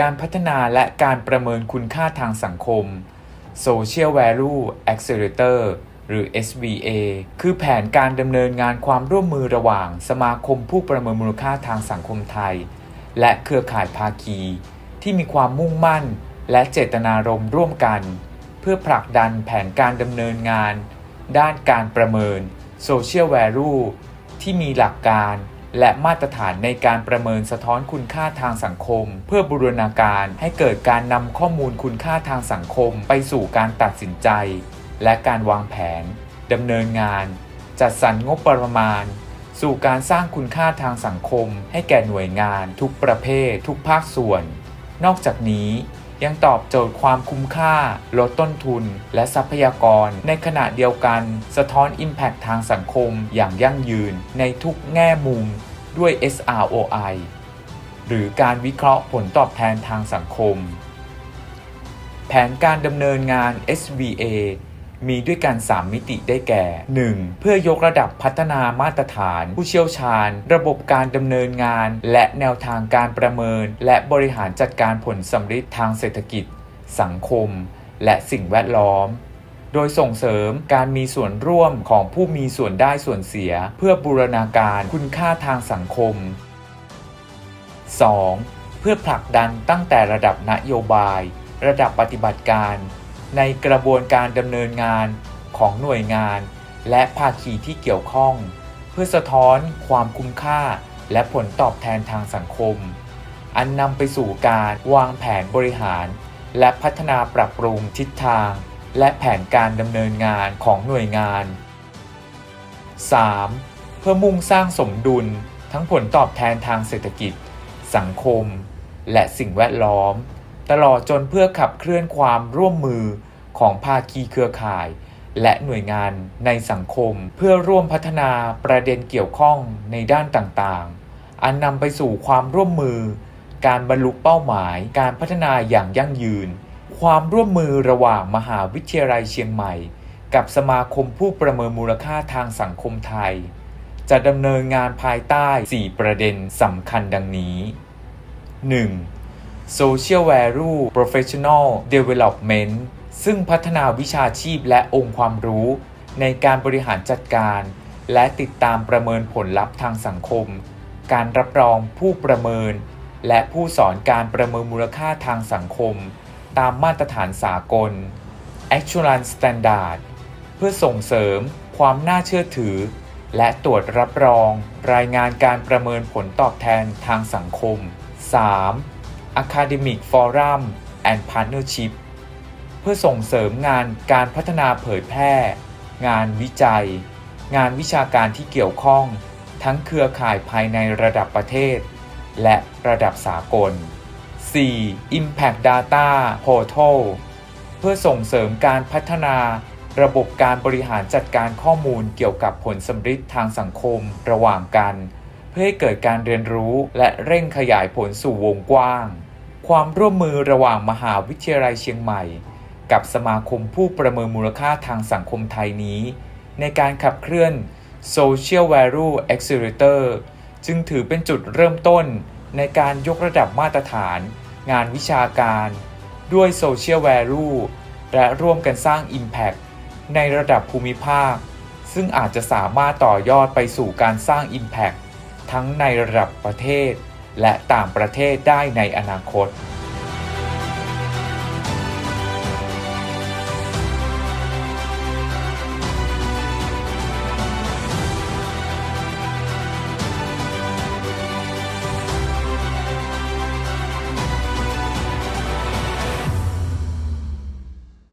การพัฒนาและการประเมินคุณค่าทางสังคม Social Value Accelerator หรือ SVA คือแผนการดำเนินงานความร่วมมือระหว่าง สมาคมผู้ประเมินมูลค่าทางสังคมไทย และเครือข่ายภาคี ที่มีความมุ่งมั่น และเจตนารมณ์ร่วมกัน เพื่อผลักดันแผนการดำเนินงาน ด้านการประเมิน Social Value ที่มีหลักการ และมาตรฐานในการประเมินสะท้อนคุณค่าทางสังคม เพื่อบูรณาการให้เกิดการนำข้อมูลคุณค่าทางสังคม ไปสู่การตัดสินใจ และการวางแผนดำเนินงาน จัดสรรงบประมาณ สู่การสร้างคุณค่าทางสังคม ให้แก่หน่วยงาน ทุกประเภท ทุกภาคส่วน นอกจากนี้ ยังตอบโจทย์ความคุ้มค่า ลดต้นทุน และทรัพยากร ในขณะเดียวกัน สะท้อน Impact ทางสังคมอย่างยั่งยืน ในทุกแง่มุมด้วย SROI หรือการวิเคราะห์ผลตอบแทนทางสังคม แผนการดำเนินงาน SVA มีด้วยกัน 3 มิติได้แก่ 1. เพื่อยกระดับพัฒนามาตรฐาน ผู้เชี่ยวชาญ ระบบการดำเนินงาน และแนวทางการประเมิน และบริหารจัดการผลสำฤทธิ์ทางเศรษฐกิจ สังคม และสิ่งแวดล้อมโดยส่งเสริมการมีส่วนร่วมของผู้มีส่วนได้ส่วนเสีย เพื่อบูรณาการคุณค่าทางสังคม 2. เพื่อผลักดันตั้งแต่ระดับนโยบาย ระดับปฏิบัติการ ในกระบวนการดำเนินงานของหน่วยงาน และภาคีที่เกี่ยวข้อง เพื่อสะท้อนความคุ้มค่า และผลตอบแทนทางสังคม อันนำไปสู่การวางแผนบริหาร และพัฒนาปรับปรุงทิศทาง และแผนการดำเนินงานของหน่วยงาน 3. เพื่อมุ่งสร้างสมดุลทั้งผลตอบแทนทางเศรษฐกิจ สังคม และสิ่งแวดล้อม ตลอดจนเพื่อขับเคลื่อนความร่วมมือของภาคีเครือข่าย และหน่วยงานในสังคม เพื่อร่วมพัฒนาประเด็นเกี่ยวข้องในด้านต่างๆ อันนำไปสู่ความร่วมมือ การบรรลุเป้าหมาย การพัฒนาอย่างยั่งยืน ความร่วมมือระหว่างมหาวิทยาลัยเชียงใหม่ กับสมาคมผู้ประเมินมูลค่าทางสังคมไทย จะดำเนินงานภายใต้ 4 ประเด็นสำคัญดังนี้ 1. Social Value Professional Development ซึ่งพัฒนาวิชาชีพและองค์ความรู้ ในการบริหารจัดการ และติดตามประเมินผลลัพธ์ทางสังคม การรับรองผู้ประเมิน และผู้สอนการประเมินมูลค่าทางสังคม ตามมาตรฐานสากล Actual Standard เพื่อส่งเสริมความน่าเชื่อถือ และตรวจรับรอง รายงานการประเมินผลตอบแทนทางสังคม 3. Academic Forum and Partnership เพื่อส่งเสริมงานการพัฒนาเผยแพร่ งานวิจัย งานวิชาการที่เกี่ยวข้อง ทั้งเครือข่ายภายในระดับประเทศ และระดับสากล 4. Impact Data Portal เพื่อส่งเสริมการพัฒนาระบบการบริหารจัดการข้อมูลเกี่ยวกับผลสำฤทธิ์ทางสังคมระหว่างกัน เพื่อให้เกิดการเรียนรู้และเร่งขยายผลสู่วงกว้าง ความร่วมมือระหว่างมหาวิทยาลัยเชียงใหม่ กับสมาคมผู้ประเมินมูลค่าทางสังคมไทยนี้ ในการขับเคลื่อน Social Value Accelerator จึงถือเป็นจุดเริ่มต้นในการยกระดับมาตรฐาน งานวิชาการ ด้วย Social Value และร่วมกันสร้าง Impact ในระดับภูมิภาค ซึ่งอาจจะสามารถต่อยอดไปสู่การสร้าง Impact ทั้งในระดับประเทศ และต่างประเทศได้ในอนาคต